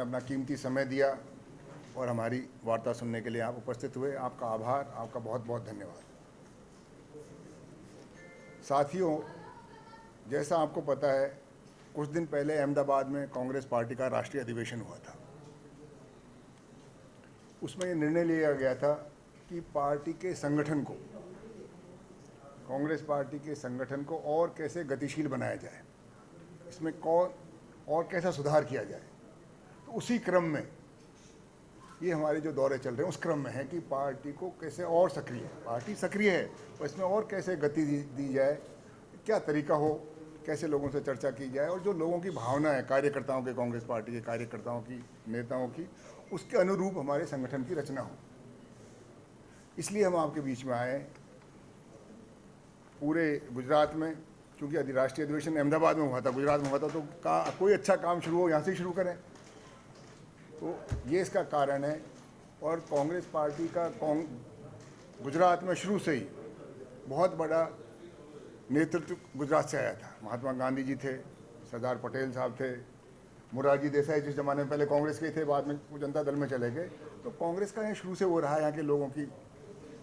आपने अपना कीमती समय दिया और हमारी वार्ता सुनने के लिए आप उपस्थित हुए। आपका आभार, आपका बहुत बहुत धन्यवाद। साथियों, जैसा आपको पता है, कुछ दिन पहले अहमदाबाद में कांग्रेस पार्टी का राष्ट्रीय अधिवेशन हुआ था। उसमें ये निर्णय लिया गया था कि पार्टी के संगठन को, कांग्रेस पार्टी के संगठन को और कैसे गतिशील बनाया जाए। इसमें कौन और कैसा सुधार किया जाए। उसी क्रम में ये हमारे जो दौरे चल रहे हैं उस क्रम में है कि पार्टी को कैसे और सक्रिय पार्टी सक्रिय है और इसमें और कैसे गति दी, दी जाए क्या तरीका हो कैसे लोगों से चर्चा की जाए और जो लोगों की भावना है कार्यकर्ताओं के कांग्रेस पार्टी के कार्यकर्ताओं की नेताओं की उसके अनुरूप हमारे संगठन की रचना हो। इसलिए हम आपके बीच में आए पूरे गुजरात में क्योंकि राष्ट्रीय अधिवेशन अहमदाबाद में हुआ था गुजरात में हुआ था तो का कोई अच्छा काम शुरू हो यहाँ से ही शुरू करें। तो ये इसका कारण है और कांग्रेस पार्टी का गुजरात में शुरू से ही बहुत बड़ा नेतृत्व गुजरात से आया था। महात्मा गांधी जी थे, सरदार पटेल साहब थे, मुरारजी देसाई जिस जमाने में पहले कांग्रेस के थे, बाद में वो जनता दल में चले गए। तो कांग्रेस का यहाँ शुरू से वो रहा है, यहाँ के लोगों की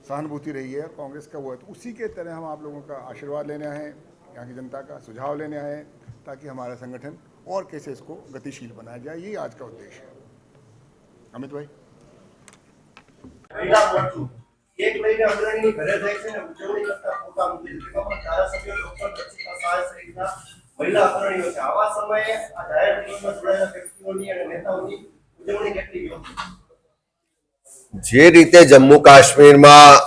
सहानुभूति रही है, कांग्रेस का वो है। तो उसी के तरह हम आप लोगों का आशीर्वाद लेने आए हैं, यहाँ की जनता का सुझाव लेने आए हैं, ताकि हमारा संगठन और कैसे इसको गतिशील बनाया जाए यही आज का उद्देश्य है। અમિતભાઈ? જે રીતે જમ્મુ કાશ્મીરમાં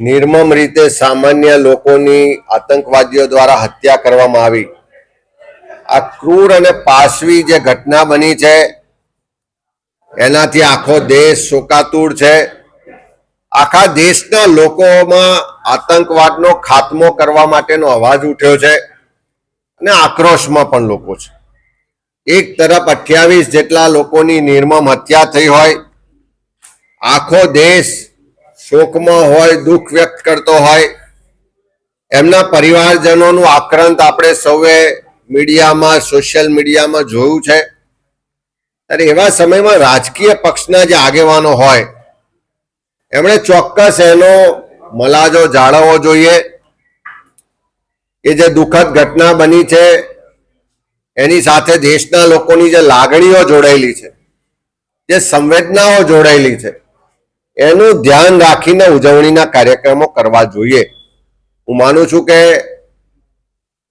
નિર્મમ રીતે સામાન્ય લોકોની આતંકવાદીઓ દ્વારા હત્યા કરવામાં આવી આ ક્રૂર અને પાશવી જે ઘટના બની છે એનાથી આખો દેશ શોકાતુર છે. આખા દેશના લોકોમાં આતંકવાદનો ખાત્મો કરવા માટેનો અવાજ ઉઠ્યો છે અને આક્રોશમાં પણ લોકો છે. એક તરફ અઠ્યાવીસ જેટલા લોકોની નિર્મમ હત્યા થઈ હોય, આખો દેશ શોકમાં હોય, દુઃખ વ્યક્ત કરતો હોય, એમના પરિવારજનોનું આક્રંત આપણે સૌએ મીડિયામાં, સોશિયલ મીડિયામાં જોયું છે. ત્યારે એવા સમયમાં રાજકીય પક્ષના જે આગેવાનો હોય, એમણે ચોક્કસ એનો મલાજો જાળવવો જોઈએ. કે જે દુઃખદ ઘટના બની છે, એની સાથે દેશના લોકોની જે લાગણીઓ જોડાયેલી છે, જે સંવેદનાઓ જોડાયેલી છે, એનું ધ્યાન રાખીને ઉજવણીના કાર્યક્રમો કરવા જોઈએ. હું માનું છું કે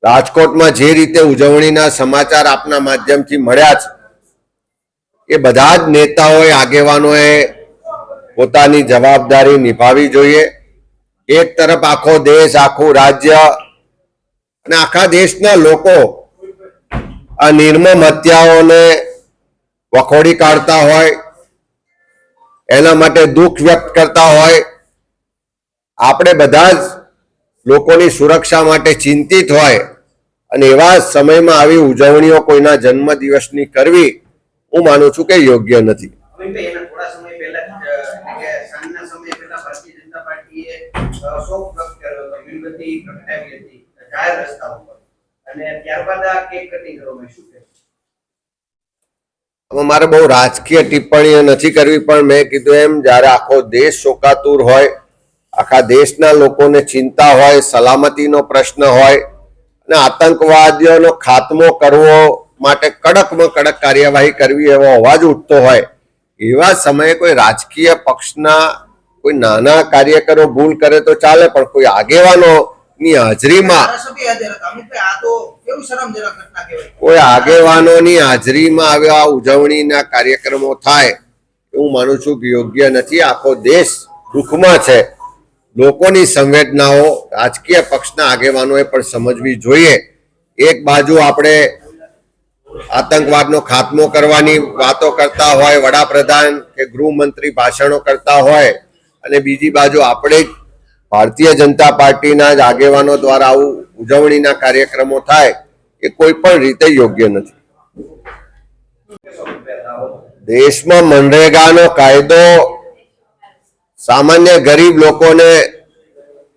રાજકોટમાં જે રીતે ઉજવણીના સમાચાર આપના માધ્યમથી મળ્યા છે એ બધા જ નેતાઓએ, આગેવાનોએ પોતાની જવાબદારી નિભાવી જોઈએ. એક તરફ આખો દેશ, આખું રાજ્ય અને આખા દેશના લોકો આ નિર્મમ હત્યાઓને વખોડી કાઢતા હોય, એના માટે દુઃખ વ્યક્ત કરતા હોય. આપણે બધા જ લોકોની સુરક્ષા માટે ચિંતિત હોય અને એવા સમયમાં આવી ઉજવણીઓ કોઈના જન્મદિવસની કરવી હું માનું છું કે યોગ્ય નથી. મારે બહુ રાજકીય ટિપ્પણીઓ નથી કરવી પણ મેં કીધું એમ જ્યારે આખો દેશ શોકાતુર હોય આખા દેશના લોકોને ચિંતા હોય સલામતીનો પ્રશ્ન હોય અને આતંકવાદીઓનો ખાત્મો કરવો માટે કડકમાં કડક કાર્યવાહી કરવી એવો અવાજ ઉઠતો હોય, એવા સમયે કોઈ રાજકીય પક્ષના કોઈ નાના કાર્યકરો ભૂલ કરે તો ચાલે, પણ કોઈ આગેવાનોની હાજરીમાં ધારાસભ્ય હાજર હતા અમિતભાઈ આ તો કેવું શરમજનક ઘટના કહેવાય કોઈ આગેવાનોની હાજરીમાં આવ્યા ઉજવણીના કાર્યક્રમો થાય એવું માનું છું કે યોગ્ય નથી. આખો દેશ દુઃખમાં છે. લોકોની સંવેદનાઓ રાજકીય પક્ષના આગેવાનોએ પણ સમજવી જોઈએ. એક બાજુ આપણે આતંકવાદનો ખાત્મો કરવાની વાતો કરતા હોય, વડાપ્રધાન કે ગૃહમંત્રી ભાષણો કરતા હોય, અને બીજી બાજુ આપણે ભારતીય જનતા પાર્ટીના જ આગેવાનો દ્વારા આવું ઉજવણીના કાર્યક્રમો થાય, એ કોઈ પણ રીતે યોગ્ય નથી. દેશમાં મનરેગાનો કાયદો, સામાન્ય ગરીબ લોકોને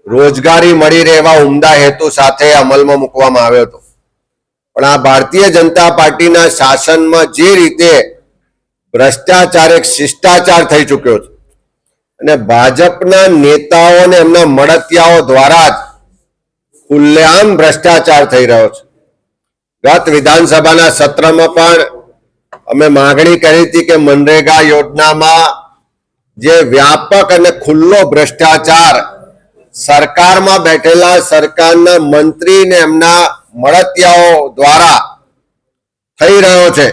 રોજગારી મળી રહેવા ઉમદા હેતુ સાથે અમલમાં મૂકવામાં આવ્યો હતો. પણ આ ભારતીય જનતા પાર્ટીના શાસનમાં જે રીતે ભ્રષ્ટાચાર એક શિષ્ટાચાર થઈ ચૂક્યો છે અને ભાજપના નેતાઓ અને એમના મળતિયાઓ દ્વારા જ ખુલ્લેઆમ ભ્રષ્ટાચાર થઈ રહ્યો છે. ગત વિધાનસભાના સત્રમાં પણ અમે માગણી કરી હતી કે મનરેગા યોજનામાં જે વ્યાપક અને ખુલ્લો ભ્રષ્ટાચાર સરકારમાં બેઠેલા સરકારના મંત્રી ને એમના મળતિયાઓ દ્વારા થઈ રહ્યો છે.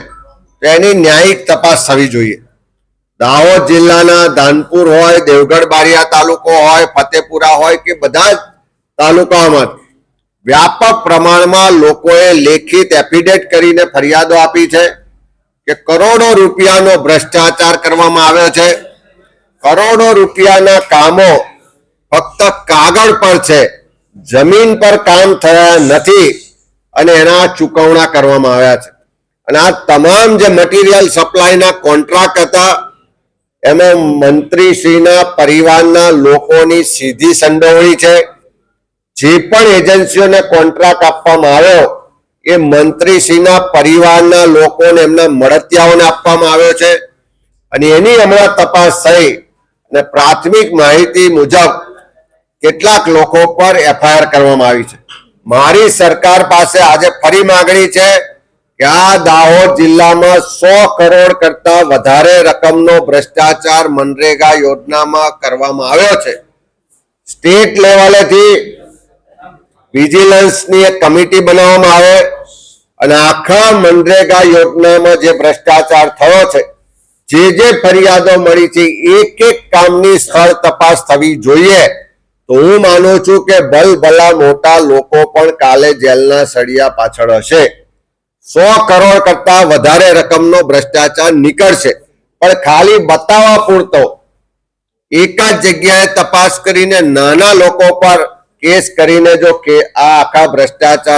તેની ન્યાયિક તપાસ થવી જોઈએ. દાહોદ જિલ્લાના ધાનપુર હોય, દેવગઢ બારિયા તાલુકો હોય, ફતેપુરા હોય કે બધા જ તાલુકાઓમાં વ્યાપક પ્રમાણમાં લોકોએ લેખિત એફિડેટ કરીને ફરિયાદો આપી છે કે કરોડો રૂપિયાનો ભ્રષ્ટાચાર કરવામાં આવ્યો છે. કરોડો રૂપિયાના કામો ફક્ત કાગળ પર છે. જમીન પર કામ થયા નથી. અને એના ચૂકવણા કરવામાં આવ્યા છે. અને આ તમામ જે મટીરિયલ સપ્લાયના કોન્ટ્રાક્ટ હતા એમાં મંત્રીશ્રીના પરિવારના લોકોની સીધી સંડોવણી છે. જે પણ એજન્સીઓને કોન્ટ્રાક્ટ આપવામાં આવ્યો, એ મંત્રીશ્રીના પરિવારના લોકોને એમના મળતિયાઓને આપવામાં આવ્યો છે. અને એની હમણાં તપાસ થઈ અને પ્રાથમિક માહિતી મુજબ કેટલાક લોકો પર એફઆઈઆર કરવામાં આવી છે. મારી સરકાર પાસે આજે ફરી માંગણી છે કે આ દાહોદ જિલ્લામાં સો કરોડ કરતા વધારે રકમનો ભ્રષ્ટાચાર મનરેગા યોજનામાં કરવામાં આવ્યો છે. સ્ટેટ લેવલેથી વિજિલન્સની એક કમિટી બનાવવામાં આવે અને આખા મનરેગા યોજનામાં જે ભ્રષ્ટાચાર થયો છે, જે જે ફરિયાદો મળી છે, એક એક કામની સ્થળ તપાસ થવી જોઈએ. તો હું માનું છું કે ભલભલા મોટા લોકો પણ કાલે જેલના સળિયા પાછળ હશે. સો કરોડ કરતા વધારે રકમનો ભ્રષ્ટાચાર નીકળશે. પણ ખાલી બતાવવા પૂરતો, એક જ જગ્યાએ તપાસ કરીને નાના લોકો પર કેસ કરીને જો કે આ આખા ભ્રષ્ટાચાર